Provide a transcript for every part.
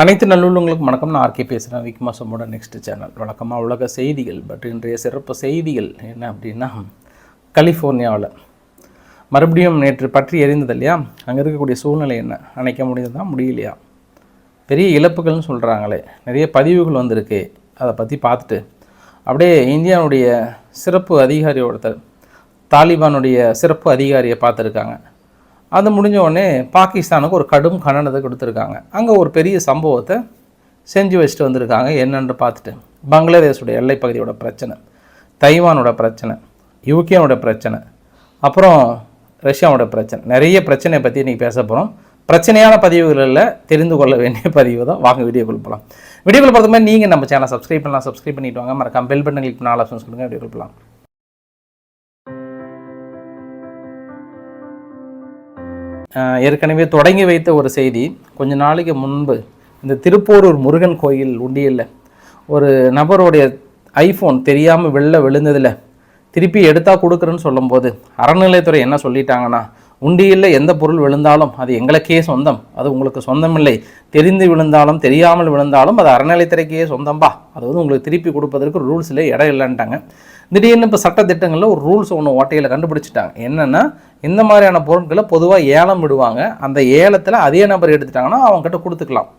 அனைத்து நல்லுள்ளங்களுக்கும் வணக்கம். நான் ஆர்கே பேசுகிறேன் விக்மாசமோட நெக்ஸ்ட் சேனல் வழக்கமாக உலக செய்திகள் பட் இன்றைய சிறப்பு செய்திகள் என்ன அப்படின்னா கலிஃபோர்னியாவில் மறுபடியும் நேற்று பற்றி எரிந்தது இல்லையா? அங்கே இருக்கக்கூடிய சூழ்நிலை என்ன? அணைக்க முடிந்ததா? முடியலையா? பெரிய இழப்புகள்னு சொல்கிறாங்களே நிறைய பதிவுகள் வந்திருக்கு. அதை பற்றி பார்த்துட்டு. அப்படியே இந்தியாவுடைய சிறப்பு அதிகாரி ஒருத்தர் தாலிபானுடைய சிறப்பு அதிகாரியை பார்த்துருக்காங்க. அது முடிஞ்ச உடனே பாகிஸ்தானுக்கு ஒரு கடும் கண்டனத்தை கொடுத்துருக்காங்க. அங்கே ஒரு பெரிய சம்பவத்தை செஞ்சு வச்சுட்டு வந்திருக்காங்க. என்னென்று பார்த்துட்டு பங்களாதேஷுடைய எல்லைப்பகுதியோட பிரச்சனை தைவானோட பிரச்சனை யூகேனோட பிரச்சனை அப்புறம் ரஷ்யாவோட பிரச்சனை. நிறைய பிரச்சனையை பற்றி இன்றைக்கி பேச போகிறோம் பிரச்சனையான பதிவுகளில் தெரிந்து கொள்ள வேண்டிய பதிவு தான். வாங்க வீடியோக்குள் போகலாம் வீடியோ பார்த்த நீங்கள் நம்ம சேனல் சப்ஸ்கிரைப் பண்ணலாம். சப்ஸ்கிரைப் பண்ணிவிட்டு வாங்க. மறக்காம பெல் பட்டன் கிளிக் பண்ண ஆலோசனை சொல்லுங்கள் வீடியோக்குள் போகலாம் ஏற்கனவே தொடங்கி வைத்த ஒரு செய்தி கொஞ்ச நாளைக்கு முன்பு இந்த திருப்போரூர் முருகன் கோயில் உண்டியல்ல ஒரு நபருடைய ஐஃபோன் தெரியாமல் வெளில விழுந்ததில் திருப்பி எடுத்தால் கொடுக்குறேன்னு சொல்லும்போது அறநிலையத்துறை என்ன சொல்லிட்டாங்கன்னா உண்டியில் எந்த பொருள் விழுந்தாலும் அது எங்களுக்கே சொந்தம். அது உங்களுக்கு சொந்தமில்லை. தெரிந்து விழுந்தாலும் தெரியாமல் விழுந்தாலும் அது அறநிலைத்துறைக்கே சொந்தம்பா. அது வந்து உங்களுக்கு திருப்பி கொடுப்பதற்கு ரூல்ஸில் இடம் இல்லைன்ட்டாங்க. திடீர்னு இப்போ சட்டத்திட்டங்களில் ஒரு ரூல்ஸ் ஒன்று ஓட்டையில் கண்டுபிடிச்சிட்டாங்க. என்னென்னா இந்த மாதிரியான பொருட்களை பொதுவாக ஏலம் விடுவாங்க. அந்த ஏலத்தில் அதே நபர் எடுத்துட்டாங்கன்னா அவங்ககிட்ட கொடுத்துக்கலாம்.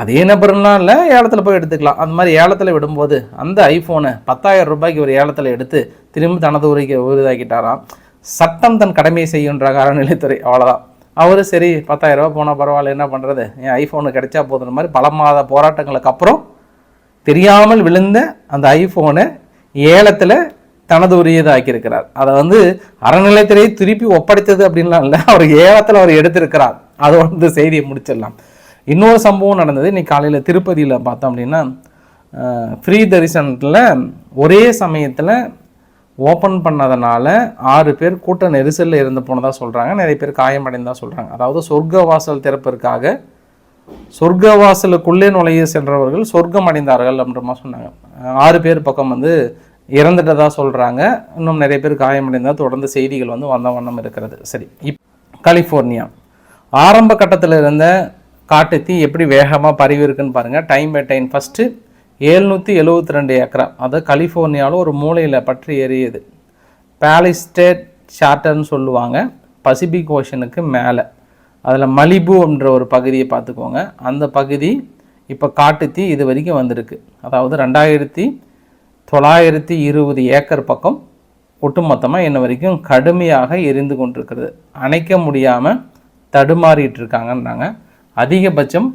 அதே நபர்லாம் இல்லை ஏலத்தில் போய் எடுத்துக்கலாம். அந்த மாதிரி ஏலத்தில் விடும்போது அந்த ஐஃபோனை பத்தாயிரம் ரூபாய்க்கு ஒரு ஏலத்தில் எடுத்து திரும்ப தனது உரிக்க உரிதாக்கிட்டாராம் சட்டம் தன் கடமையை செய்யுன்ற அறநிலைத்துறை அவ்வளோதான் அவர் சரி பத்தாயிரம் ரூபா போனால் பரவாயில்ல என்ன பண்ணுறது என் ஐஃபோனு கிடைச்சா போதுன்ற மாதிரி பல மாத போராட்டங்களுக்கு அப்புறம் தெரியாமல் விழுந்த அந்த ஐஃபோனை ஏலத்தில் தனது உரியதாக்கியிருக்கிறார் அதை வந்து அறநிலையத்திலேயே திருப்பி ஒப்படைத்தது அப்படின்லாம் இல்லை. அவர் ஏலத்தில் அவர் எடுத்திருக்கிறார். அது வந்து செய்தியை முடிச்சிடலாம். இன்னொரு சம்பவம் நடந்தது. இன்னைக்கு காலையில் திருப்பதியில் பார்த்தோம் அப்படின்னா ஃப்ரீ தரிசனத்தில் ஒரே சமயத்தில் ஓப்பன் பண்ணதுனால ஆறு பேர் கூட்ட நெரிசலில் இருந்து போனதாக சொல்கிறாங்க நிறைய பேர் காயமடைந்ததா சொல்கிறாங்க அதாவது சொர்க்க வாசல் திறப்பிற்காக சொர்க்க வாசலுக்குள்ளே நுழைய சென்றவர்கள் சொர்க்கம் அடைந்தார்கள் அப்படின்ற சொன்னாங்க. ஆறு பேர் பக்கம் வந்து இறந்துட்டதாக சொல்கிறாங்க இன்னும் நிறைய பேர் காயமடைந்தால் தொடர்ந்து செய்திகள் வந்து வந்த வண்ணம் இருக்கிறது. சரி இப் கலிஃபோர்னியா. ஆரம்ப கட்டத்தில் இருந்த காட்டுத்தீ எப்படி வேகமாக பரவி இருக்குன்னு பாருங்கள் டைம் பை டைம் ஃபஸ்ட்டு ஏழ்நூற்றி எழுவத்தி ரெண்டு ஏக்கரா. அது கலிஃபோர்னியாவில் ஒரு மூலையில் பற்றி எரியுது பேலிஸ்டேட் சார்ட்டர்னு சொல்லுவாங்க. பசிபிக் ஓஷனுக்கு மேலே. அதில் மலிபு என்ற ஒரு பகுதியை பார்த்துக்கோங்க. அந்த பகுதி இப்போ காட்டுத்தீ இது வரைக்கும் வந்திருக்கு. அதாவது ரெண்டாயிரத்தி தொள்ளாயிரத்தி இருபது ஏக்கர் பக்கம் ஒட்டுமொத்தமாக இன்ன வரைக்கும் கடுமையாக எரிந்து கொண்டிருக்கிறது. அணைக்க முடியாமல் தடுமாறிட்டு இருக்காங்கன்றாங்க அதிகபட்சம்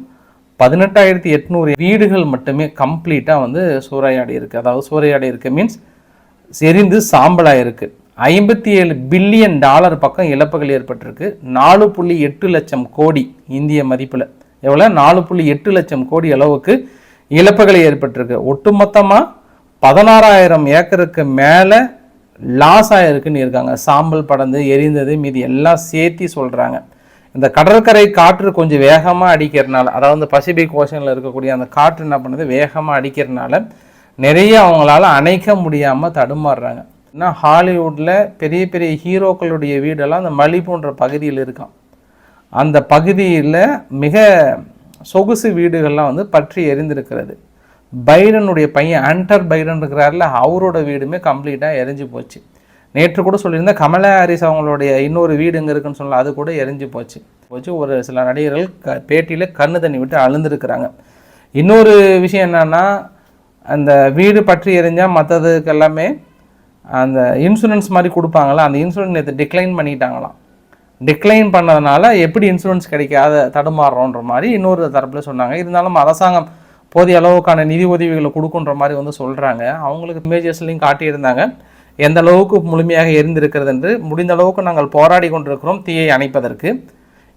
பதினெட்டாயிரத்தி எட்நூறு வீடுகள் மட்டுமே கம்ப்ளீட்டாக வந்து சூறையாடி இருக்குது அதாவது சூறையாடி இருக்கு மீன்ஸ் செறிந்து சாம்பலாக இருக்குது ஐம்பத்தி ஏழு பில்லியன் டாலர் பக்கம் இழப்புகள் ஏற்பட்டிருக்கு. நாலு புள்ளி எட்டு லட்சம் கோடி இந்திய மதிப்பில். எவ்வளோ நாலு புள்ளி எட்டு லட்சம் கோடி அளவுக்கு இழப்புகள் ஏற்பட்டிருக்கு. ஒட்டுமொத்தமாக பதினாறாயிரம் ஏக்கருக்கு மேலே லாஸ் ஆகிருக்குன்னு இருக்காங்க. சாம்பல் படந்து எரிந்தது மீதி எல்லாம் சேர்த்தி சொல்கிறாங்க இந்த கடற்கரை காற்று கொஞ்சம் வேகமாக அடிக்கிறனால அதாவது பசிபிக் ஓஷனில் இருக்கக்கூடிய அந்த காற்று என்ன பண்ணுது? வேகமாக அடிக்கிறனால நிறைய அவங்களால அணைக்க முடியாமல் தடுமாறுறாங்க. ஏன்னா ஹாலிவுட்டில் பெரிய பெரிய ஹீரோக்களுடைய வீடெல்லாம் அந்த மலிபுன்ற பகுதியில் இருக்கான் அந்த பகுதியில் மிக சொகுசு வீடுகள்லாம் வந்து பற்றி எரிந்திருக்கிறது. பைடனுடைய பையன் ஆண்டர் பைடன் இருக்கிறார்ல அவரோட வீடுமே கம்ப்ளீட்டாக எரிஞ்சு போச்சு. நேற்று கூட சொல்லியிருந்தேன் கமலா ஹாரிஸ் அவங்களுடைய இன்னொரு வீடு எங்கே இருக்குன்னு சொல்லலாம் அது கூட எரிஞ்சு போச்சு. போச்சு ஒரு சில நடிகர்கள் க பேட்டியில் கண்ணு தண்ணி விட்டு அழுந்திருக்கிறாங்க. இன்னொரு விஷயம் என்னன்னா அந்த வீடு பற்றி எரிஞ்சால் மற்றதுக்கு எல்லாமே அந்த இன்சூரன்ஸ் மாதிரி கொடுப்பாங்களா அந்த இன்சூரன்ஸ் நேற்று டிக்ளைன் பண்ணிட்டாங்களாம். டிக்ளைன் பண்ணதுனால எப்படி இன்சூரன்ஸ் கிடைக்காத தடுமாறுறோன்ற மாதிரி இன்னொரு தரப்பில் சொன்னாங்க. இருந்தாலும் அரசாங்கம் போதிய அளவுக்கான நிதி உதவிகளை கொடுக்குன்ற மாதிரி வந்து சொல்கிறாங்க அவங்களுக்கு இமேஜஸ்லையும் காட்டியிருந்தாங்க. எந்த அளவுக்கு முழுமையாக எரிந்திருக்கிறது என்று முடிந்த அளவுக்கு நாங்கள் போராடி கொண்டிருக்கிறோம் தீயை அணைப்பதற்கு.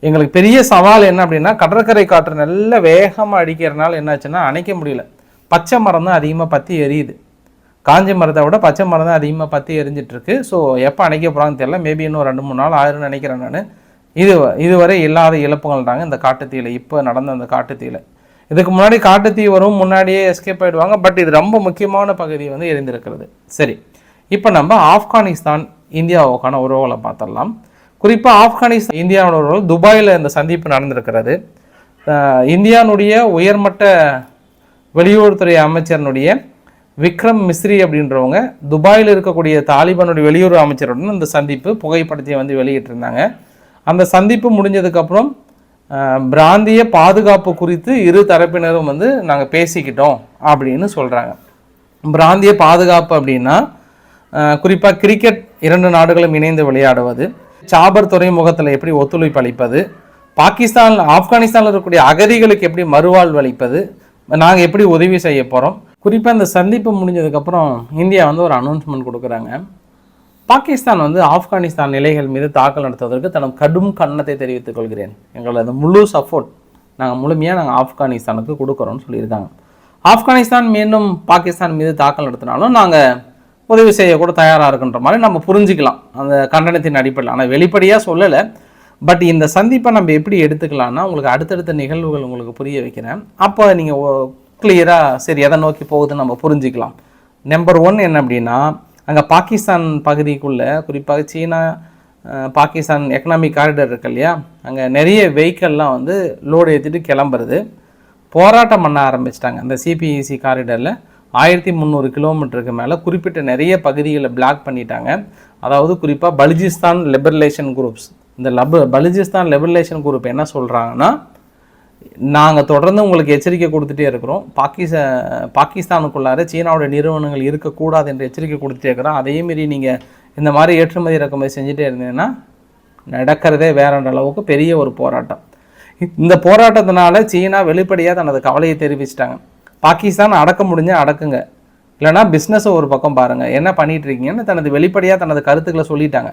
எங்களுக்கு பெரிய சவால் என்ன அப்படின்னா கடற்கரை காற்று நல்ல வேகமாக அடிக்கிறனால என்னாச்சுன்னா அணைக்க முடியல. பச்சை மரம் தான் அதிகமாக பற்றி எரியுது. காஞ்ச மரத்தை விட பச்சை மரம் தான் அதிகமாக பற்றி எரிஞ்சிட்ருக்கு. ஸோ எப்போ அணைக்க போகிறாங்கன்னு தெரியல. மேபி இன்னும் ரெண்டு மூணு நாள் ஆயிரும்னு நினைக்கிறேன் நான். இது இதுவரை இல்லாத இழப்புகள்ன்றாங்க இந்த காட்டுத்தீயில். இப்போ நடந்த அந்த காட்டுத்தீயில். இதுக்கு முன்னாடி காட்டுத்தீ வரும் முன்னாடியே எஸ்கேப் ஆகிடுவாங்க பட் இது ரொம்ப முக்கியமான பகுதி வந்து எரிந்திருக்கிறது. சரி. இப்போ நம்ம ஆப்கானிஸ்தான் இந்தியாவுக்கான உறவுகளை பார்த்துடலாம். குறிப்பாக ஆப்கானிஸ்தான் இந்தியாவோட உறவுகள் துபாயில் இந்த சந்திப்பு நடந்திருக்கிறது. இந்தியானுடைய உயர்மட்ட வெளியுறவுத்துறை அமைச்சரனுடைய விக்ரம் மிஸ்ரி அப்படின்றவங்க துபாயில் இருக்கக்கூடிய தாலிபானுடைய வெளியுறவு அமைச்சருடன் இந்த சந்திப்பு புகைப்படத்தை வந்து வெளியிட்டிருந்தாங்க. அந்த சந்திப்பு முடிஞ்சதுக்கப்புறம் பிராந்திய பாதுகாப்பு குறித்து இரு தரப்பினரும் வந்து நாங்கள் பேசிக்கிட்டோம் அப்படின்னு சொல்கிறாங்க பிராந்திய பாதுகாப்பு அப்படின்னா குறிப்பாக கிரிக்கெட் இரண்டு நாடுகளும் இணைந்து விளையாடுவது சாபர் துறைமுகத்தில் எப்படி ஒத்துழைப்பு அளிப்பது பாகிஸ்தான் ஆப்கானிஸ்தானில் இருக்கக்கூடிய அகதிகளுக்கு எப்படி மறுவாழ்வு அளிப்பது நாங்கள் எப்படி உதவி செய்ய போகிறோம் குறிப்பாக இந்த சந்திப்பு முடிஞ்சதுக்கப்புறம் இந்தியா வந்து ஒரு அனௌன்ஸ்மெண்ட் கொடுக்குறாங்க. பாகிஸ்தான் வந்து ஆப்கானிஸ்தான் நிலைகள் மீது தாக்கல் நடத்துவதற்கு தனது கடும் கண்ணத்தை தெரிவித்துக் கொள்கிறேன். எங்களது முழு சப்போர்ட் நாங்கள் முழுமையாக நாங்கள் ஆப்கானிஸ்தானுக்கு கொடுக்குறோம்னு சொல்லியிருக்காங்க. ஆப்கானிஸ்தான் மீண்டும் பாகிஸ்தான் மீது தாக்கல் நடத்தினாலும் நாங்கள் உதவி செய்ய கூட தயாராக இருக்குன்ற மாதிரி நம்ம புரிஞ்சுக்கலாம். அந்த கண்டனத்தின் அடிப்படையில். ஆனால் வெளிப்படையாக சொல்லலை. பட் இந்த சந்திப்பை நம்ம எப்படி எடுத்துக்கலாம்னா உங்களுக்கு அடுத்தடுத்த நிகழ்வுகள் உங்களுக்கு புரிய வைக்கிறேன். அப்போ நீங்கள் கிளியராக சரி எதை நோக்கி போகுதுன்னு நம்ம புரிஞ்சுக்கலாம். நம்பர் ஒன் என்ன அப்படின்னா அங்கே பாகிஸ்தான் பகுதிக்குள்ளே குறிப்பாக சீனா பாகிஸ்தான் எக்கனாமிக் காரிடர் இருக்கு இல்லையா? அங்கே நிறைய வெஹிக்கல்லாம் வந்து லோடு ஏற்றிட்டு கிளம்புறது. போராட்டம் பண்ண ஆரம்பிச்சிட்டாங்க அந்த சிபிஇசி காரிடரில் ஆயிரத்தி முந்நூறு கிலோமீட்டருக்கு மேலே குறிப்பிட்ட நிறைய பகுதிகளை பிளாக் பண்ணிட்டாங்க. அதாவது குறிப்பாக பலுஜிஸ்தான் லிபரலேஷன் குரூப்ஸ் இந்த லப பலுஜிஸ்தான் லிபரலேஷன் குரூப் என்ன சொல்கிறாங்கன்னா நாங்கள் தொடர்ந்து உங்களுக்கு எச்சரிக்கை கொடுத்துட்டே இருக்கிறோம். பாகிஸ்தா பாகிஸ்தானுக்குள்ளார சீனாவோட நிறுவனங்கள் இருக்கக்கூடாது என்று எச்சரிக்கை கொடுத்துட்டே இருக்கிறோம். அதே மீறி நீங்கள் இந்த மாதிரி ஏற்றுமதி இறக்குமதி செஞ்சுட்டே இருந்தீங்கன்னா நடக்கிறதே வேறன்ற அளவுக்கு பெரிய ஒரு போராட்டம். இந்த போராட்டத்தினால சீனா வெளிப்படையாக தனது கவலையை தெரிவிச்சிட்டாங்க. பாகிஸ்தான் அடக்க முடிஞ்ச அடக்குங்க. இல்லைன்னா பிஸ்னஸை ஒரு பக்கம் பாருங்கள் என்ன பண்ணிகிட்டு இருக்கீங்கன்னு தனது வெளிப்படையாக தனது கருத்துக்களை சொல்லிட்டாங்க.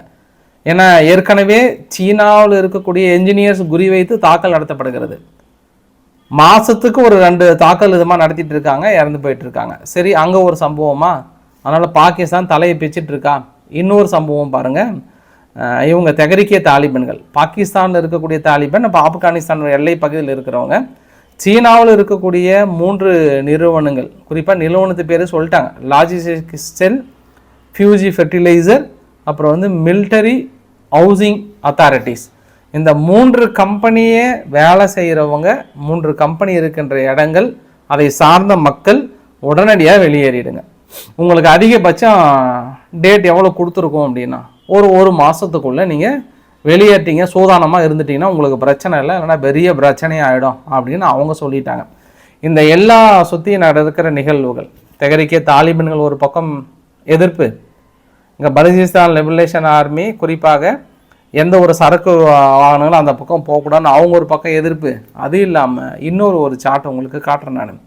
ஏன்னா ஏற்கனவே சீனாவில் இருக்கக்கூடிய என்ஜினியர்ஸ் குறிவைத்து தாக்கல் நடத்தப்படுகிறது. மாதத்துக்கு ஒரு ரெண்டு தாக்கல் விதமாக நடத்திட்டு இருக்காங்க இறந்து போயிட்டு இருக்காங்க சரி அங்கே ஒரு சம்பவமா? அதனால் பாகிஸ்தான் தலையை பிச்சுட்டு இருக்கா இன்னொரு சம்பவம் பாருங்கள் இவங்க தெகரிக்கிய தாலிபன்கள். பாகிஸ்தானில் இருக்கக்கூடிய தாலிபன் இப்போ ஆப்கானிஸ்தான் எல்லை பகுதியில் இருக்கிறவங்க. சீனாவில் இருக்கக்கூடிய மூன்று நிறுவனங்கள் குறிப்பாக நிறுவனத்து பேர் சொல்லிட்டாங்க. லாஜிஸ்டிக் செல் ஃபியூஜி ஃபெர்டிலைசர் அப்புறம் வந்து மிலிட்டரி ஹவுசிங் அத்தாரிட்டிஸ் இந்த மூன்று கம்பெனியே வேலை செய்கிறவங்க மூன்று கம்பெனி இருக்கின்ற இடங்கள் அதை சார்ந்த மக்கள் உடனடியாக வெளியேறிடுங்க. உங்களுக்கு அதிகபட்சம் டேட் எவ்வளோ கொடுத்துருக்கோம் அப்படின்னா ஒரு ஒரு மாதத்துக்குள்ளே நீங்கள் வெளியேற்றிங்க சூதானமாக இருந்துட்டிங்கன்னா உங்களுக்கு பிரச்சனை இல்லை இல்லைன்னா பெரிய பிரச்சனையாக ஆகிடும் அப்படின்னு அவங்க சொல்லிட்டாங்க. இந்த எல்லா சுற்றி நடக்கிற நிகழ்வுகள் தெகரிக்கே தாலிபன்கள் ஒரு பக்கம் எதிர்ப்பு. இங்கே பலுஜிஸ்தான் லிபரேஷன் ஆர்மி குறிப்பாக எந்த ஒரு சரக்கு வாகனங்களும் அந்த பக்கம் போகக்கூடாதுன்னு அவங்க ஒரு பக்கம் எதிர்ப்பு. அது இல்லாமல் இன்னொரு ஒரு சார்ட் உங்களுக்கு காட்டுறேன் நான்.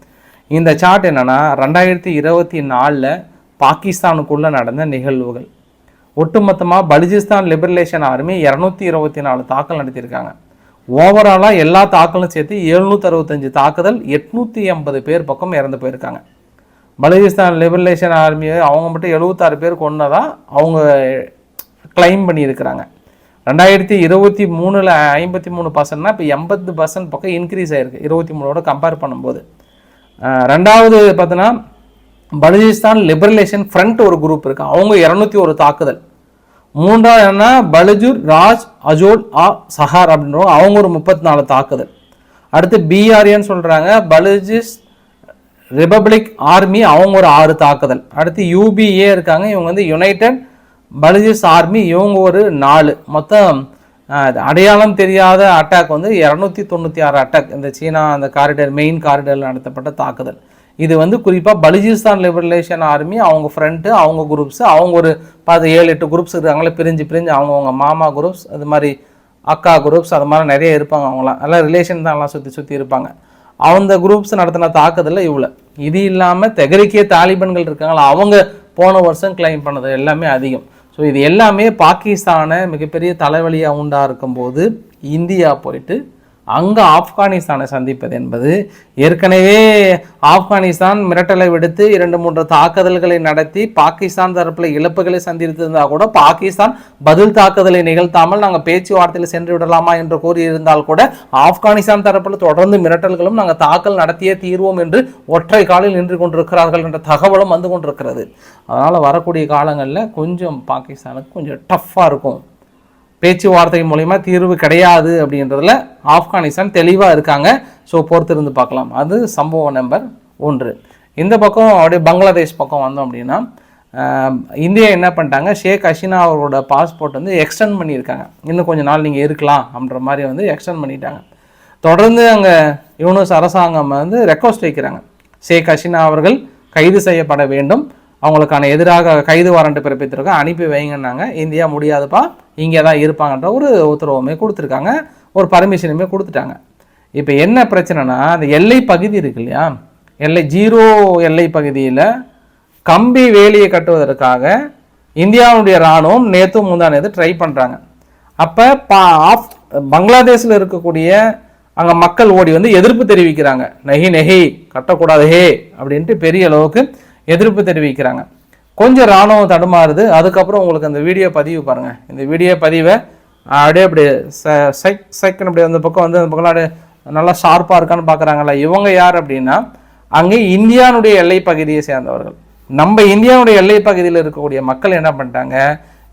இந்த சார்ட் என்னன்னா ரெண்டாயிரத்தி இருபத்தி நாலில் பாகிஸ்தானுக்குள்ளே நடந்த நிகழ்வுகள். ஒட்டுமொத்தமாக பலுஜிஸ்தான் லிபரலேஷன் ஆர்மி இரநூத்தி இருபத்தி நாலு தாக்கல் நடத்தியிருக்காங்க. ஓவராலாக எல்லா தாக்கலும் சேர்த்து எழுநூற்றி அறுபத்தஞ்சு தாக்குதல் எட்நூற்றி எண்பது பேர் பக்கம் இறந்து போயிருக்காங்க. பலுஜிஸ்தான் லிபரலேஷன் ஆர்மியை அவங்க மட்டும் எழுபத்தாறு பேர் கொன்னதா அவங்க கிளைம் பண்ணியிருக்கிறாங்க. ரெண்டாயிரத்தி இருபத்தி மூணில் ஐம்பத்தி மூணு பர்சன்ட்னா இப்போ எண்பது பர்சன்ட் பக்கம் இன்க்ரீஸ் ஆகிருக்கு இருபத்தி மூணோட கம்பேர் பண்ணும்போது. ரெண்டாவது பார்த்தோன்னா பலுஜிஸ்தான் லிபரலேஷன் ஃப்ரண்ட் ஒரு குரூப் இருக்குது அவங்க இரநூத்தி ஒரு தாக்குதல். மூன்றாவது என்ன பலஜூர் ராஜ் அஜோல் ஆ சஹார் அப்படின்றவங்க அவங்க ஒரு முப்பத்தி நாலு தாக்குதல். அடுத்து பிஆர்ஏன்னு சொல்கிறாங்க பலுஜிஸ் ரிபப்ளிக் ஆர்மி அவங்க ஒரு ஆறு தாக்குதல். அடுத்து யூபிஏ இருக்காங்க இவங்க வந்து யுனைடெட் பலுஜிஸ் ஆர்மி இவங்க ஒரு நாலு. மொத்தம் அடையாளம் தெரியாத அட்டாக் வந்து இரநூத்தி தொண்ணூற்றி ஆறு அட்டாக். இந்த சீனா அந்த காரிடர் மெயின் காரிடரில் நடத்தப்பட்ட தாக்குதல். இது வந்து குறிப்பாக பலுஜிஸ்தான் லிபரலேஷன் ஆர்மி அவங்க ஃப்ரண்ட்டு அவங்க குரூப்ஸு அவங்க ஒரு பார்த்து ஏழு எட்டு குரூப்ஸ் இருக்காங்களே பிரிஞ்சு பிரிஞ்சு அவங்கவுங்க மாமா குரூப்ஸ் அது மாதிரி அக்கா குரூப்ஸ் அது மாதிரி நிறைய இருப்பாங்க அவங்களாம் எல்லாம் ரிலேஷன் தான் எல்லாம் சுற்றி சுற்றி இருப்பாங்க. அந்த குரூப்ஸ் நடத்தின தாக்குதலில் இவ்வளோ இது இல்லாமல் தெகரிக்கே தாலிபன்கள் இருக்காங்களா? அவங்க போன வருஷம் கிளைம் பண்ணது எல்லாமே அதிகம். ஸோ இது எல்லாமே பாகிஸ்தானை மிகப்பெரிய தலைவலியாக உண்டாக இருக்கும்போது இந்தியா போயிட்டு அங்கே ஆப்கானிஸ்தானை சந்திப்பது என்பது ஏற்கனவே ஆப்கானிஸ்தான் மிரட்டலை விடுத்து இரண்டு மூன்று தாக்குதல்களை நடத்தி பாகிஸ்தான் தரப்பில் இழப்புகளை சந்தித்திருந்தா கூட பாகிஸ்தான் பதில் தாக்குதலை நிகழ்த்தாமல் நாங்கள் பேச்சுவார்த்தையில் சென்று விடலாமா என்று கூறியிருந்தால் கூட ஆப்கானிஸ்தான் தரப்பில் தொடர்ந்து மிரட்டல்களும் நாங்கள் தாக்கல் நடத்தியே தீர்வோம் என்று ஒற்றை காலில் நின்று கொண்டிருக்கிறார்கள் என்ற தகவலும் வந்து கொண்டிருக்கிறது. அதனால் வரக்கூடிய காலங்களில் கொஞ்சம் பாகிஸ்தானுக்கு கொஞ்சம் டஃப்பாக இருக்கும். பேச்சுவார்த்தை மூலயமா தீர்வு கிடையாது அப்படின்றதுல ஆப்கானிஸ்தான் தெளிவாக இருக்காங்க. ஸோ பொறுத்திருந்து பார்க்கலாம். அது சம்பவம் நம்பர் ஒன்று. இந்த பக்கம் அப்படியே பங்களாதேஷ் பக்கம் வந்தோம் அப்படின்னா இந்தியா என்ன பண்ணிட்டாங்க? ஷேக் ஹசீனா அவரோட பாஸ்போர்ட் வந்து எக்ஸ்டெண்ட் பண்ணியிருக்காங்க. இன்னும் கொஞ்சம் நாள் நீங்கள் இருக்கலாம் அப்படின்ற மாதிரி வந்து எக்ஸ்டெண்ட் பண்ணிட்டாங்க. தொடர்ந்து அங்கே யூனஸ் அரசாங்கம் வந்து ரெக்வஸ்ட் வைக்கிறாங்க. ஷேக் ஹசீனா அவர்கள் கைது செய்யப்பட வேண்டும். அவங்களுக்கான எதிராக கைது வாரண்ட் பிறப்பித்திருக்கோம் அனுப்பி வைங்கன்னாங்க. இந்தியா முடியாதுப்பா இங்கே தான் இருப்பாங்கன்ற ஒரு உத்தரவுமே கொடுத்துருக்காங்க. ஒரு பர்மிஷனுமே கொடுத்துட்டாங்க. இப்போ என்ன பிரச்சனைனா அந்த எல்லை பகுதி இருக்கு இல்லையா? எல்லை ஜீரோ எல்லை பகுதியில் கம்பி வேலியை கட்டுவதற்காக இந்தியாவுடைய இராணுவம் நேற்று முந்தானது ட்ரை பண்ணுறாங்க அப்போ பா ஆஃப் பங்களாதேஷில் இருக்கக்கூடிய அங்கே மக்கள் ஓடி வந்து எதிர்ப்பு தெரிவிக்கிறாங்க. நெஹி நெஹி கட்டக்கூடாது ஹே அப்படின்ட்டு பெரிய அளவுக்கு எதிர்ப்பு தெரிவிக்கிறாங்க. கொஞ்சம் இராணுவம் தடுமாறுது. அதுக்கப்புறம் உங்களுக்கு அந்த வீடியோ பதிவு பாருங்கள் இந்த வீடியோ பதிவை அப்படியே அப்படி சைக் சைக்குன்னு அப்படி அந்த பக்கம் வந்து அந்த பக்கம் அப்படியே நல்லா ஷார்ப்பாக இருக்கான்னு பார்க்குறாங்கல்ல இவங்க யார் அப்படின்னா அங்கே இந்தியானுடைய எல்லை பகுதியை சேர்ந்தவர்கள். நம்ம இந்தியாவுடைய எல்லை பகுதியில் இருக்கக்கூடிய மக்கள் என்ன பண்ணிட்டாங்க?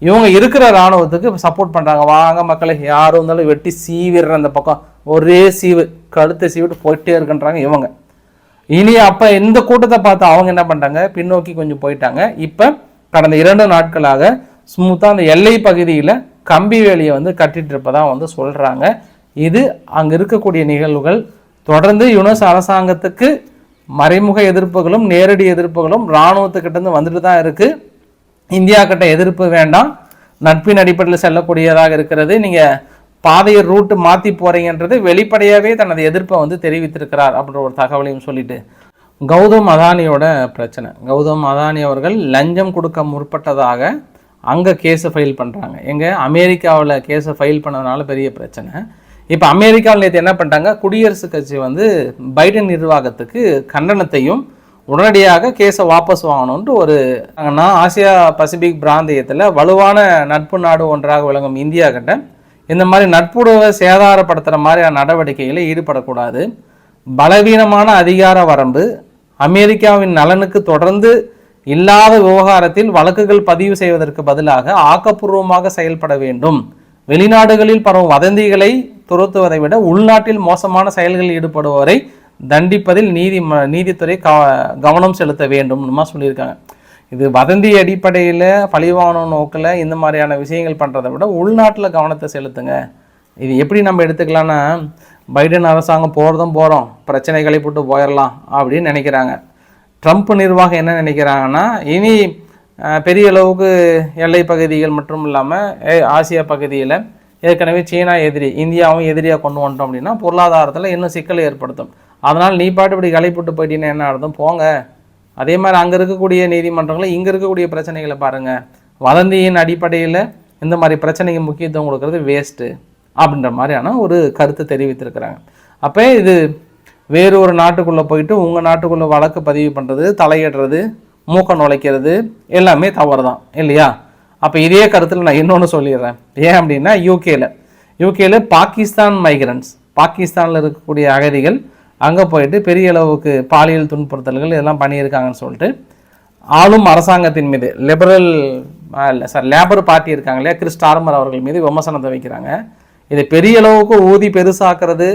இவங்க இருக்கிற இராணுவத்துக்கு சப்போர்ட் பண்ணுறாங்க வாங்க மக்களை யாரும் இருந்தாலும் வெட்டி சீவிடுற அந்த பக்கம். ஒரே சீவு கழுத்தை சீவிட்டு போயிட்டே இருக்குன்றாங்க இவங்க. இனி அப்போ இந்த கூட்டத்தை பார்த்து அவங்க என்ன பண்ணிட்டாங்க? பின்னோக்கி கொஞ்சம் போயிட்டாங்க. இப்போ கடந்த இரண்டு நாட்களாக ஸ்மூத்தாக அந்த எல்லை பகுதியில் கம்பி வேலியை வந்து கட்டிட்டு இருப்பதாக வந்து சொல்கிறாங்க இது அங்கே இருக்கக்கூடிய நிகழ்வுகள். தொடர்ந்து யுனஸ் அரசாங்கத்துக்கு மறைமுக எதிர்ப்புகளும் நேரடி எதிர்ப்புகளும் இராணுவத்துக்கிட்டேருந்து வந்துட்டு தான் இருக்குது இந்தியா கிட்ட எதிர்ப்பு வேண்டாம். நட்பின் அடிப்படையில் செல்லக்கூடியதாக இருக்கிறது. நீங்கள் பாதையை ரூட்டு மாற்றி போகிறீங்கன்றது வெளிப்படையாகவே தனது எதிர்ப்பை வந்து தெரிவித்திருக்கிறார் அப்படின்ற ஒரு தகவலையும் சொல்லிட்டு கௌதம் அதானியோட பிரச்சனை. கௌதம் அதானி அவர்கள் லஞ்சம் கொடுக்க முற்பட்டதாக அங்கே கேஸை ஃபைல் பண்ணுறாங்க எங்கே? அமெரிக்காவில் கேஸை ஃபைல் பண்ணதுனால பெரிய பிரச்சனை. இப்போ அமெரிக்காவில் நேற்று என்ன பண்ணிட்டாங்க? குடியரசுக் கட்சி வந்து பைடன் நிர்வாகத்துக்கு கண்டனத்தையும் உடனடியாக கேஸை வாபஸ் வாங்கணுன்ட்டு ஒரு நான் ஆசியா பசிபிக் பிராந்தியத்தில் வலுவான நட்பு நாடு ஒன்றாக விளங்கும் இந்தியா கிட்ட இந்த மாதிரி நட்புறவை சேதாரப்படுத்துகிற மாதிரியான நடவடிக்கைகளில் ஈடுபடக்கூடாது. பலவீனமான அதிகார வரம்பு அமெரிக்காவின் நலனுக்கு தொடர்ந்து இல்லாத விவகாரத்தில் வழக்குகள் பதிவு செய்வதற்கு பதிலாக ஆக்கப்பூர்வமாக செயல்பட வேண்டும். வெளிநாடுகளில் பரவும் வதந்திகளை துரத்துவதை விட உள்நாட்டில் மோசமான செயல்களில் ஈடுபடுவோரை தண்டிப்பதில் நீதி நீதித்துறை க- கவனம் செலுத்த வேண்டும்னுமா சொல்லியிருக்காங்க. இது வதந்தி அடிப்படையில் பழிவான நோக்கில் இந்த மாதிரியான விஷயங்கள் பண்ணுறதை விட உள்நாட்டில் கவனத்தை செலுத்துங்க. இது எப்படி நம்ம எடுத்துக்கலாம்னா பைடன் அரசாங்கம் போகிறதும் போகிறோம் பிரச்சனைகளை போட்டு போயிடலாம் அப்படின்னு நினைக்கிறாங்க. ட்ரம்ப் நிர்வாகம் என்ன நினைக்கிறாங்கன்னா இனி பெரிய அளவுக்கு எல்லை பகுதிகள் மட்டும் இல்லாமல் ஆசியா பகுதியில் ஏற்கனவே சீனா எதிரி இந்தியாவும் எதிரியாக கொண்டு வந்துட்டோம் அப்படின்னா பொருளாதாரத்தில் இன்னும் சிக்கலை ஏற்படுத்தும். அதனால் நீ பாட்டு இப்படி களைப்பட்டு போயிட்டீங்கன்னா என்ன அர்த்தம்? போங்க. அதே மாதிரி அங்கே இருக்கக்கூடிய நீதிமன்றங்களும் இங்கே இருக்கக்கூடிய பிரச்சனைகளை பாருங்கள் வதந்தியின் அடிப்படையில் இந்த மாதிரி பிரச்சனைக்கு முக்கியத்துவம் கொடுக்கறது வேஸ்ட்டு அப்படின்ற மாதிரியான ஒரு கருத்து தெரிவித்திருக்கிறாங்க. அப்போ இது வேறு ஒரு நாட்டுக்குள்ளே போயிட்டு உங்கள் நாட்டுக்குள்ளே வழக்கு பதிவு பண்ணுறது தலையிடுறது மூக்க நுழைக்கிறது எல்லாமே தவறு தான் இல்லையா? அப்போ இதே கருத்தில் நான் இன்னொன்று சொல்லிடுறேன். ஏன் அப்படின்னா யூகேல யூகேல பாகிஸ்தான் மைக்ரன்ஸ் பாகிஸ்தானில் இருக்கக்கூடிய அகதிகள் அங்கே போயிட்டு பெரிய அளவுக்கு பாலியல் துன்புறுத்தல்கள் இதெல்லாம் பண்ணியிருக்காங்கன்னு சொல்லிட்டு ஆளும் அரசாங்கத்தின் மீது லிபரல் இல்லை சார் லேபர் பார்ட்டி இருக்காங்க இல்லையா? கிறிஸ் டார்மர் அவர்கள் மீது விமர்சனத்தை வைக்கிறாங்க. இதை பெரிய அளவுக்கு ஊதி பெருசாக்குறது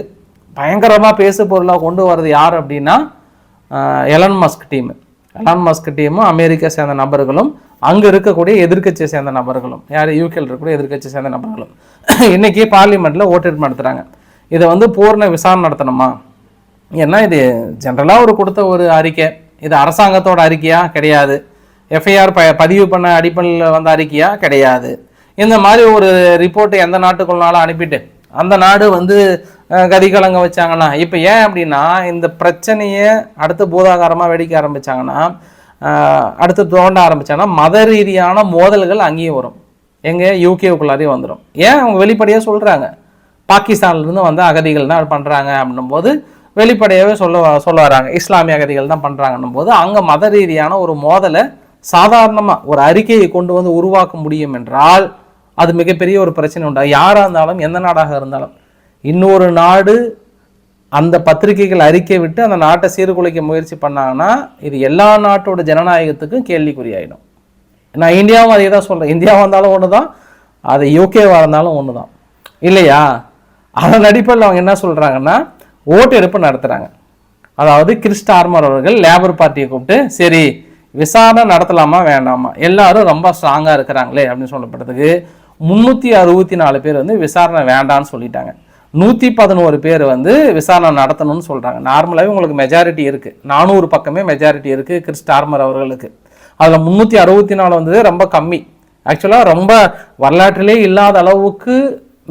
பயங்கரமாக பேசு பொருளாக கொண்டு வர்றது யார் அப்படின்னா Elon Musk team. Elon Musk டீமும் அமெரிக்கா சேர்ந்த நபர்களும் அங்கே இருக்கக்கூடிய எதிர்கட்சியை சேர்ந்த நபர்களும் யார்? யூகேல இருக்கக்கூடிய எதிர்கட்சியை சேர்ந்த நபர்களும். இன்றைக்கி பார்லிமெண்ட்டில் ஓட்டு நடத்துகிறாங்க இதை வந்து பூர்ண விசாரணை நடத்தணுமா? ஏன்னா இது ஜென்ரலாக ஒரு கொடுத்த ஒரு அறிக்கை. இது அரசாங்கத்தோட அறிக்கையா? கிடையாது. எஃப்ஐஆர் ப பதிவு பண்ண அடிப்படையில் வந்த அறிக்கையா? கிடையாது. இந்த மாதிரி ஒரு ரிப்போர்ட்டு எந்த நாட்டுக்குள்ளாலும் அனுப்பிட்டு அந்த நாடு வந்து கதி கதிகலங்க வச்சாங்கன்னா இப்போ ஏன் அப்படின்னா இந்த பிரச்சனையை அடுத்து பூதாகாரமாக வெடிக்க ஆரம்பிச்சாங்கன்னா அடுத்து தோண்ட ஆரம்பித்தாங்கன்னா மத ரீதியான மோதல்கள் அங்கேயும் வரும். எங்கே? யூகேவுக்குள்ளாரையும் வந்துடும் ஏன்? அவங்க வெளிப்படையாக சொல்கிறாங்க பாகிஸ்தான்லேருந்து வந்து அகதிகள் தான் பண்ணுறாங்க அப்படின்னும் போது வெளிப்படையாகவே சொல்ல சொல்ல வராங்க. இஸ்லாமிய அகதிகள் தான் பண்ணுறாங்கன்னும் போது அங்கே மத ரீதியான ஒரு மோதலை சாதாரணமாக ஒரு அறிக்கையை கொண்டு வந்து உருவாக்க முடியும் என்றால் அது மிகப்பெரிய ஒரு பிரச்சனை உண்டா? யாராக இருந்தாலும் எந்த நாடாக இருந்தாலும். இன்னொரு நாடு அந்த பத்திரிகைகள் அறிக்கை விட்டு அந்த நாட்டை சீர்குலைக்க முயற்சி பண்ணாங்கன்னா இது எல்லா நாட்டோட ஜனநாயகத்துக்கும் கேள்விக்குறியாயிடும். நான் இந்தியாவும் அதே தான் சொல்கிறேன் இந்தியாவாக இருந்தாலும் ஒன்று தான் அது யூகேவாக இருந்தாலும் ஒன்று தான் இல்லையா? அதன் அடிப்படையில் அவங்க என்ன சொல்கிறாங்கன்னா ஓட்டெடுப்பு நடத்துகிறாங்க அதாவது கிறிஸ்ட் ஆர்மர் அவர்கள் லேபர் பார்ட்டியை கூப்பிட்டு சரி விசாரணை நடத்தலாமா வேண்டாமா? எல்லாரும் ரொம்ப ஸ்ட்ராங்காக இருக்கிறாங்களே அப்படின்னு சொல்லப்பட்டதுக்கு முந்நூற்றி அறுபத்தி நாலு பேர் வந்து விசாரணை வேண்டான்னு சொல்லிட்டாங்க. நூற்றி பதினோரு பேர் வந்து விசாரணை நடத்தணும்னு சொல்கிறாங்க நார்மலாகவே உங்களுக்கு மெஜாரிட்டி இருக்குது நானூறு பக்கமே மெஜாரிட்டி இருக்குது கிறிஸ்ட் ஆர்மர் அவர்களுக்கு. அதில் முந்நூற்றி அறுபத்தி நாலு வந்தது ரொம்ப கம்மி. ஆக்சுவலாக ரொம்ப வரலாற்றிலே இல்லாத அளவுக்கு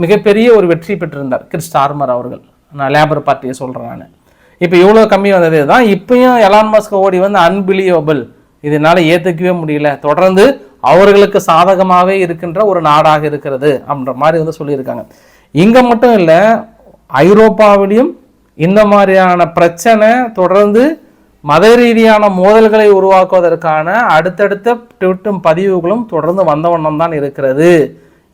மிகப்பெரிய ஒரு வெற்றி பெற்றிருந்தார் கிறிஸ்ட் ஆர்மர் அவர்கள். நான் லேபர் பார்ட்டியை சொல்கிறேன் நான். இப்போ இவ்வளோ கம்மி வந்தது தான் இப்பயும் எலான் மாஸ்க் ஓடி வந்து அன்பிலியபிள் இதனால் ஏற்றுக்கவே முடியல. தொடர்ந்து அவர்களுக்கு சாதகமாகவே இருக்கின்ற ஒரு நாடாக இருக்கிறது அப்படின்ற மாதிரி வந்து சொல்லியிருக்காங்க. இங்கே மட்டும் இல்லை ஐரோப்பாவிலையும் இந்த மாதிரியான பிரச்சனை தொடர்ந்து மத ரீதியான மோதல்களை உருவாக்குவதற்கான அடுத்தடுத்த ட்விட்டும் பதிவுகளும் தொடர்ந்து வந்த வண்ணம் தான் இருக்கிறது.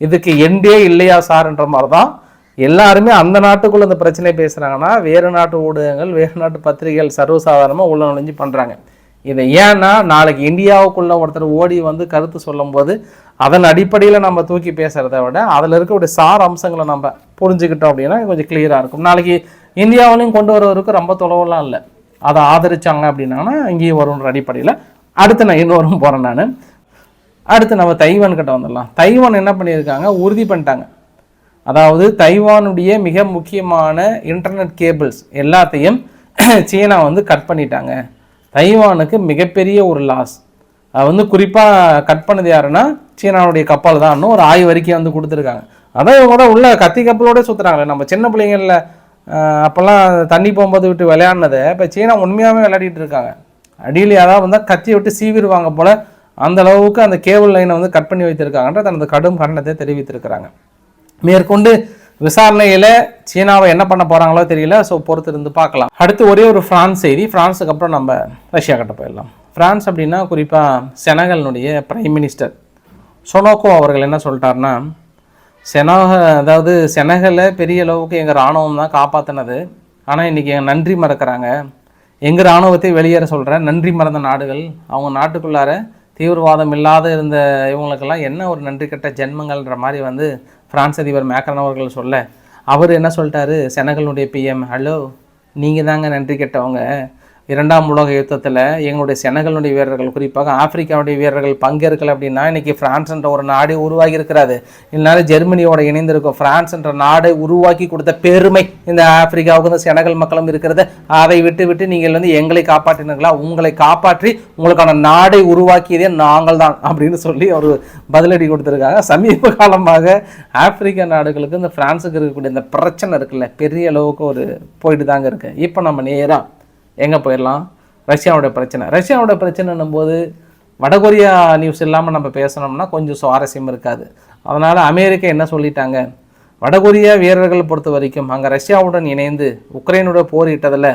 இதுக்கு எண்டே இல்லையா சார்ன்ற மாதிரி தான் எல்லாருமே அந்த நாட்டுக்குள்ள இந்த பிரச்சனை பேசுகிறாங்கன்னா வேறு நாட்டு ஊடகங்கள் வேறு நாட்டு பத்திரிகைகள் சர்வசாதாரணமாக உள்ள நுழைஞ்சு பண்ணுறாங்க இதை ஏன்னா நாளைக்கு இந்தியாவுக்குள்ள ஒருத்தர் ஓடி வந்து கருத்து சொல்லும்போது அதன் அடிப்படையில் நம்ம தூக்கி பேசுகிறத விட அதில் இருக்கக்கூடிய சார் அம்சங்களை நம்ம புரிஞ்சுக்கிட்டோம் அப்படின்னா கொஞ்சம் கிளியராக இருக்கும். நாளைக்கு இந்தியாவிலையும் கொண்டு வரவருக்கு ரொம்ப தொலைவெல்லாம் இல்லை. அதை ஆதரித்தாங்க அப்படின்னா இங்கேயும் வரும்ன்ற அடிப்படையில் அடுத்து நான் இன்னொரும் போகிறேன் நான். அடுத்து நம்ம தைவான் கிட்ட வந்துடலாம். தைவான் என்ன பண்ணியிருக்காங்க? உறுதி பண்ணிட்டாங்க. அதாவது தைவானுடைய மிக முக்கியமான இன்டர்நெட் கேபிள்ஸ் எல்லாத்தையும் சீனா வந்து கட் பண்ணிட்டாங்க. தைவானுக்கு மிகப்பெரிய ஒரு லாஸ் அது வந்து குறிப்பாக கட் பண்ணது யாருன்னா சீனாவுடைய கப்பல் தான் ஒரு ஆய்வு அறிக்கை வந்து கொடுத்துருக்காங்க. அதான் இவங்க தான் உள்ள கத்தி கப்பலோட சுற்றுறாங்களே நம்ம சின்ன பிள்ளைங்களில் அப்போல்லாம் தண்ணி போகும்போது விட்டு விளையாடினதை இப்போ சீனா உண்மையாகவே விளையாடிட்டு இருக்காங்க. அடியில் யாராவது வந்தால் கத்தி விட்டு சீவிடுவாங்க போல் அந்த அளவுக்கு அந்த கேபிள் லைனை வந்து கட் பண்ணி வைத்திருக்காங்கன்ற தனது கடும் கண்டனத்தை தெரிவித்திருக்கிறாங்க. மேற்கொண்டு விசாரணையில் சீனாவை என்ன பண்ண போகிறாங்களோ தெரியல ஸோ பொறுத்து இருந்து பார்க்கலாம். அடுத்து ஒரே ஒரு ஃப்ரான்ஸ் செய்தி. ஃப்ரான்ஸுக்கு அப்புறம் நம்ம ரஷ்யா கிட்ட போயிடலாம். ஃப்ரான்ஸ் அப்படின்னா குறிப்பாக செனகலினுடைய பிரைம் மினிஸ்டர் சொனோக்கோ அவர்கள் என்ன சொல்லிட்டாருன்னா செனக அதாவது செனகலை பெரிய அளவுக்கு எங்கள் இராணுவம் தான் காப்பாற்றினது ஆனால் இன்றைக்கி எங்கள் நன்றி மறக்கிறாங்க. எங்கள் இராணுவத்தை வெளியேற சொல்கிறேன் நன்றி மறந்த நாடுகள் அவங்க நாட்டுக்குள்ளார தீவிரவாதம் இல்லாத இருந்த இவங்களுக்கெல்லாம் என்ன ஒரு நன்றி கெட்ட ஜென்மங்கள்ன்ற மாதிரி வந்து பிரான்ஸ் அதிபர் மேக்ரன் அவர்கள் சொல்ல அவர் என்ன சொல்லிட்டாரு? செனகலுடைய பிஎம் ஹலோ நீங்கள் தாங்க நன்றி கெட்டவங்க. இரண்டாம் உலக யுத்தத்தில் எங்களுடைய செனகளுடைய வீரர்கள் குறிப்பாக ஆப்பிரிக்காவுடைய வீரர்கள் பங்கேற்கல அப்படின்னா இன்றைக்கி ஃப்ரான்ஸ்ன்ற ஒரு நாடே உருவாகி இருக்கிறாரு இதனால ஜெர்மனியோட இணைந்திருக்கும் ஃப்ரான்ஸ்ன்ற நாடை உருவாக்கி கொடுத்த பெருமை இந்த ஆப்பிரிக்காவுக்கு இந்த செனகல் மக்களும் இருக்கிறது. அதை விட்டு விட்டு நீங்கள் வந்து எங்களை காப்பாற்றினீங்களா உங்களை காப்பாற்றி உங்களுக்கான நாடை உருவாக்கியதே நாங்கள் தான் அப்படின்னு சொல்லி அவர் பதிலடி கொடுத்துருக்காங்க. சமீப காலமாக ஆப்பிரிக்க நாடுகளுக்கு இந்த ஃப்ரான்ஸுக்கு இருக்கக்கூடிய இந்த பிரச்சனை இருக்குல்ல பெரிய அளவுக்கு ஒரு போயிட்டு தாங்க இருக்குது இப்போ நம்ம நேராக எங்கே போயிடலாம்? ரஷ்யாவோட பிரச்சனை. ரஷ்யாவோட பிரச்சனைன்னும் போது வடகொரியா நியூஸ் இல்லாமல் நம்ம பேசணும்னா கொஞ்சம் சுவாரஸ்யம் இருக்காது. அதனால் அமெரிக்கா என்ன சொல்லிட்டாங்க? வடகொரியா வீரர்கள் பொறுத்த வரைக்கும் அங்கே ரஷ்யாவுடன் இணைந்து உக்ரைனோட போரிட்டதில்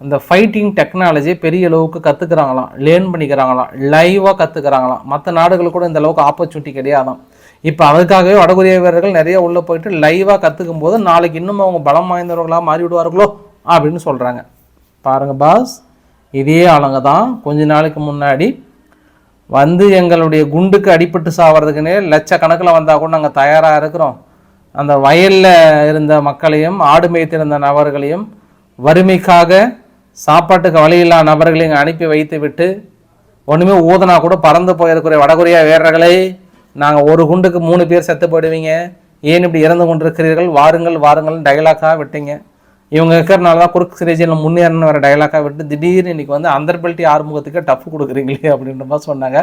அந்த ஃபைட்டிங் டெக்னாலஜி பெரிய அளவுக்கு கற்றுக்குறாங்களாம் லேர்ன் பண்ணிக்கிறாங்களாம். லைவாக கற்றுக்குறாங்களாம் மற்ற நாடுகள் கூட இந்த அளவுக்கு ஆப்பர்ச்சுனிட்டி கிடையாதான் இப்போ அதுக்காகவே வடகொரிய வீரர்கள் நிறைய உள்ளே போயிட்டு லைவாக கற்றுக்கும் போது நாளைக்கு இன்னும் அவங்க பலம் வாய்ந்தவர்களாக மாறி விடுவார்களோ அப்படின்னு சொல்கிறாங்க பாருங்கள் பாஸ். இதே ஆளுங்க தான். கொஞ்ச நாளைக்கு முன்னாடி வந்து எங்களுடைய குண்டுக்கு அடிபட்டு சாவறதுக்குன்னே லட்சக்கணக்கில் வந்தால் கூட நாங்கள் தயாராக இருக்கிறோம். அந்த வயலில் இருந்த மக்களையும் ஆடு மேய்த்திருந்த நபர்களையும் வறுமைக்காக சாப்பாட்டுக்கு வழியில்லா நபர்களையும் அனுப்பி வைத்து விட்டு ஒன்றுமே ஊதனா கூட பறந்து போயிருக்கிற வடகொரியா வீரர்களே நாங்கள் ஒரு குண்டுக்கு மூணு பேர் செத்து போயிடுவீங்க. ஏன் இப்படி இறந்து கொண்டிருக்கிறீர்கள்? வாருங்கள் வாருங்கள் டைலாக்காக விட்டீங்க. இவங்க இருக்கிறனால தான் குறுக்கு சிரேஜியில் முன்னேறணும் வர டைலாக்காக விட்டு திடீர்னு இன்னைக்கு வந்து அந்தர்பல்ட்டி ஆறுமுகத்துக்கு டஃப் கொடுக்குறீங்களே அப்படின்ற மாதிரி சொன்னாங்க.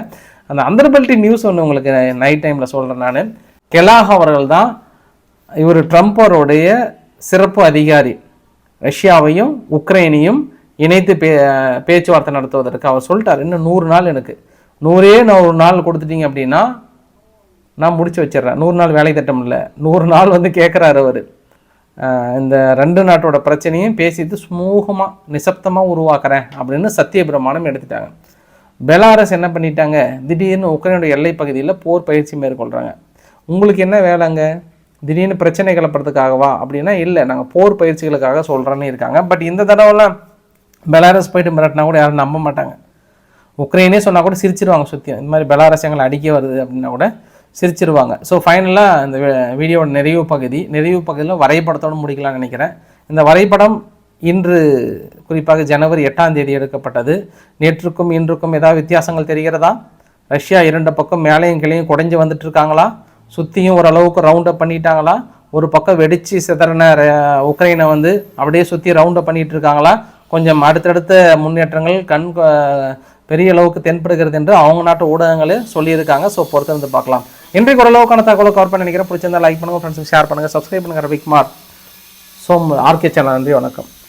அந்த அந்தர்பல்ட்டி நியூஸ் ஒன்று உங்களுக்கு நைட் டைமில் சொல்கிறேன் நான். கெலாக் அவர்கள் தான் இவர் ட்ரம்ப்பருடைய சிறப்பு அதிகாரி. ரஷ்யாவையும் உக்ரைனையும் இணைத்து பே பேச்சுவார்த்தை நடத்துவதற்கு அவர் சொல்லிட்டார். இன்னும் நூறு நாள் எனக்கு. நூறே நூறு நாள் கொடுத்துட்டீங்க அப்படின்னா நான் முடிச்சு வச்சிடுறேன். நூறு நாள் வேலை திட்டம் இல்லை. நூறு நாள் வந்து கேட்குறாரு அவர். இந்த ரெண்டு நாட்டோட பிரச்சனையும் பேசிட்டு சுமூகமாக நிசப்தமாக உருவாக்குறேன் அப்படின்னு சத்திய பிரமாணம் எடுத்துட்டாங்க. பெலாரஸ் என்ன பண்ணிட்டாங்க? திடீர்னு உக்ரைனுடைய எல்லை பகுதியில் போர் பயிற்சி மேற்கொள்கிறாங்க உங்களுக்கு என்ன வேலைங்க? திடீர்னு பிரச்சனை கிளப்புறதுக்காகவா அப்படின்னா இல்லை நாங்கள் போர் பயிற்சிகளுக்காக சொல்கிறேன்னு இருக்காங்க. பட் இந்த தடவைலாம் பெலாரஸ் போயிட்டு மிரட்டினா கூட யாரும் நம்ப மாட்டாங்க. உக்ரைனே சொன்னால் கூட சிரிச்சிருவாங்க சுற்றி இந்த மாதிரி பெலாரஸ் எங்களை அடிக்க வருது அப்படின்னா கூட சிரிச்சிருவாங்க. ஸோ ஃபைனலாக இந்த வீடியோட வீடியோவோட நிறைவு பகுதி. நிறைவு பகுதியில் வரைபடத்தோடு முடிக்கலாம்னு நினைக்கிறேன். இந்த வரைபடம் இன்று குறிப்பாக ஜனவரி எட்டாம் தேதி எடுக்கப்பட்டது. நேற்றுக்கும் இன்றுக்கும் ஏதாவது வித்தியாசங்கள் தெரிகிறதா? ரஷ்யா இரண்டு பக்கம் மேலையும் கீழையும் குடைஞ்சு வந்துட்டு இருக்காங்களா சுற்றியும் ஓரளவுக்கு ரவுண்டப் பண்ணிட்டாங்களா? ஒரு பக்கம் வெடிச்சு சிதறின உக்ரைனை வந்து அப்படியே சுற்றி ரவுண்டப் பண்ணிகிட்டு இருக்காங்களா கொஞ்சம் அடுத்தடுத்த முன்னேற்றங்கள் கண் பெரிய அளவுக்கு தென்படுகிறது என்று அவங்க நாட்டு ஊடகங்களே சொல்லியிருக்காங்க. ஸோ பொறுத்து வந்து பார்க்கலாம். இன்றைக்கு ஓரளவுக்கான தகவலை கவர் பண்ண நினைக்கிறேன். பிடிச்சிருந்தா லைக் பண்ணுங்க ஃப்ரெண்ட்ஸுக்கு ஷேர் பண்ணுங்கள் சப்ஸ்கிரைப் பண்ணுங்கள் ரவிக்குமார் ஸோ ஆர்கே சேனல் நன்றி வணக்கம்.